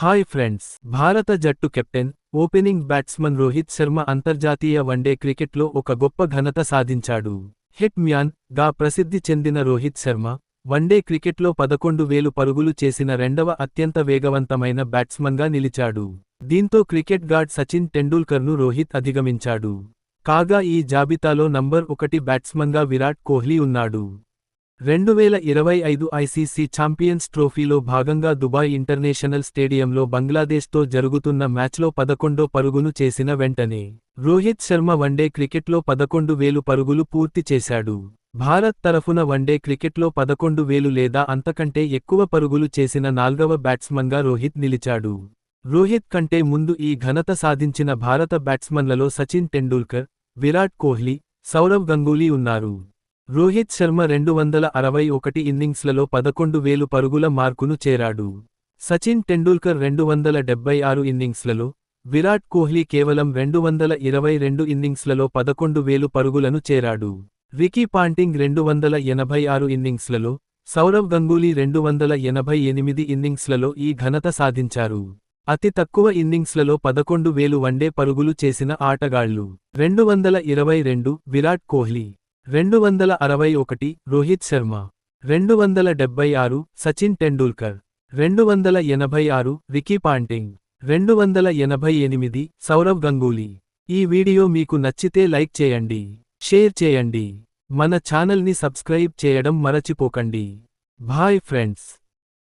Hi friends భారత జట్టు captain opening batsman Rohit Sharma అంతర్జాతీయ వన్డే క్రికెట్లో ఒక గొప్ప ఘనత సాధించాడు. హిట్ మ్యాన్గా ప్రసిద్ధి చెందిన రోహిత్ శర్మ వన్డే క్రికెట్లో పదకొండు వేలు పరుగులు చేసిన రెండవ అత్యంత వేగవంతమైన బ్యాట్స్మన్గా నిలిచాడు. దీంతో క్రికెట్ గార్డ్ సచిన్ టెండూల్కర్ను రోహిత్ అధిగమించాడు. కాగా ఈ జాబితాలో నంబర్ ఒకటి బ్యాట్స్మన్గా విరాట్ కోహ్లీ ఉన్నాడు. రెండువేల ఇరవై ఐదు ఐసీసీ ఛాంపియన్స్ ట్రోఫీలో భాగంగా దుబాయ్ ఇంటర్నేషనల్ స్టేడియంలో బంగ్లాదేశ్తో జరుగుతున్న మ్యాచ్లో పదకొండో పరుగును చేసిన వెంటనే రోహిత్ శర్మ వన్డే క్రికెట్లో పదకొండు వేలు పరుగులు పూర్తి చేశాడు. భారత్ తరఫున వన్డే క్రికెట్లో పదకొండు వేలు లేదా అంతకంటే ఎక్కువ పరుగులు చేసిన నాల్గవ బ్యాట్స్మన్గా రోహిత్ నిలిచాడు. రోహిత్ కంటే ముందు ఈ ఘనత సాధించిన భారత బ్యాట్స్మన్లలో సచిన్ టెండూల్కర్ విరాట్ కోహ్లీ సౌరవ్ గంగూలీ ఉన్నారు. రోహిత్ శర్మ రెండు వందల అరవై ఒకటి ఇన్నింగ్స్లలో పదకొండు వేలు పరుగుల మార్కును చేరాడు. సచిన్ టెండూల్కర్ రెండు వందల డెబ్బై ఆరు ఇన్నింగ్స్లలో విరాట్ కోహ్లీ కేవలం రెండు వందల ఇరవై రెండు ఇన్నింగ్స్లలో పదకొండు వేలు పరుగులను చేరాడు. రికీ పాంటింగ్ రెండు వందల ఎనభై ఆరు ఇన్నింగ్స్లలో సౌరవ్ గంగూలీ రెండు వందల ఎనభై ఎనిమిది ఇన్నింగ్స్లలో ఈ ఘనత సాధించారు. అతి తక్కువ ఇన్నింగ్స్లలో పదకొండు వేలు వన్డే పరుగులు చేసిన ఆటగాళ్ళు. రెండు వందల ఇరవై రెండు విరాట్ కోహ్లీ రెండు వందల అరవై ఒకటి రోహిత్ శర్మ. రెండు వందల డెబ్బై ఆరు సచిన్ టెండూల్కర్. రెండు వందల ఎనభై ఆరు రికీ పాంటింగ్. రెండు వందల ఎనభై ఎనిమిది సౌరవ్ గంగూలీ. ఈ వీడియో మీకు నచ్చితే లైక్ చేయండి షేర్ చేయండి. మన ఛానల్ని సబ్స్క్రైబ్ చేయడం మరచిపోకండి. Bye friends.